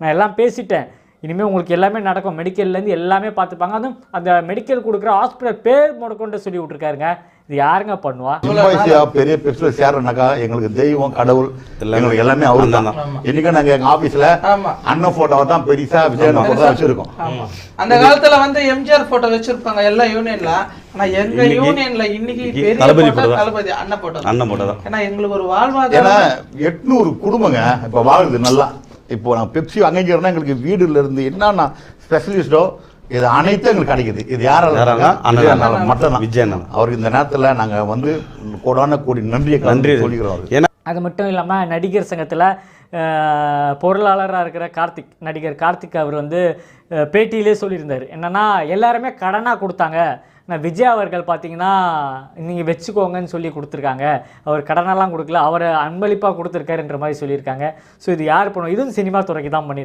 நான் எல்லாம் பேசிட்டேன். இனிமேல் உங்களுக்கு எல்லாமே நடக்கும். மெடிக்கல்லேருந்து எல்லாமே பார்த்துப்பாங்க. அதுவும் அந்த மெடிக்கல் கொடுக்குற ஹாஸ்பிட்டல் பேர் முடக்கொண்டு சொல்லி விட்ருக்காருங்க இது யாருங்க பண்ணுவா? பெரிய பெருசுல சேர்றனாக்கா எங்களுக்கு தெய்வம் கடவுள் எங்களுக்கு எல்லாமே அவரு தான். இன்னைக்கு நாங்க எங்க ஆபீஸ்ல ஆமா. அண்ணன் போட்டோவை தான் பெருசா விஜய் போட்டோ தான் வச்சிருக்கோம். ஆமா. அந்த காலத்துல வந்து எம்ஜிஆர் போட்டோ வச்சிருப்பாங்க எல்லா யூனியன்ல ஆனா எங்க இன்னைக்கு யூனியன்ல இன்னைக்கு பெரிய தளபதி. தளபதி அண்ணன் போட்டோ அண்ணன் போட்டோ தான். ஏன்னா எங்களுக்கு ஒரு ஏன்னா வாழ்வாதாரம் எட்நூறு குடும்பங்க இப்ப வாழுது நல்லா. இப்போ நாங்க பெப்சி அங்கீகாரம்னா எங்களுக்கு வீடுல இருந்து என்னன்னா ஸ்பெஷலிஸ்டோ இது அனைத்தும் எங்களுக்கு கிடைக்குது. இது யாரால யாரால? அண்ணன் விஜய் அண்ணால மட்டும்தான். விஜய் அண்ணன். அவருக்கு இந்த நேரத்துல நாங்க வந்து கோடான கோடி நன்றியை நன்றி. சொல்லிக்கிறோம். ஏன்னா அது மட்டும் இல்லாமல் நடிகர் சங்கத்தில் பொருளாளராக இருக்கிற கார்த்திக் நடிகர் கார்த்திக் அவர் வந்து பேட்டியிலே சொல்லியிருந்தார். என்னன்னா எல்லாருமே கடனாக கொடுத்தாங்க. நான் விஜய் அவர்கள் பார்த்தீங்கன்னா நீங்கள் வச்சுக்கோங்கன்னு சொல்லி கொடுத்துருக்காங்க. அவர் கடனெல்லாம் கொடுக்கல அவரை அன்பளிப்பாக கொடுத்துருக்காருன்ற மாதிரி சொல்லியிருக்காங்க. ஸோ இது யார் பண்ணுவோம் இதுவும் சினிமா துறைக்கு தான் பண்ணியிருக்காங்க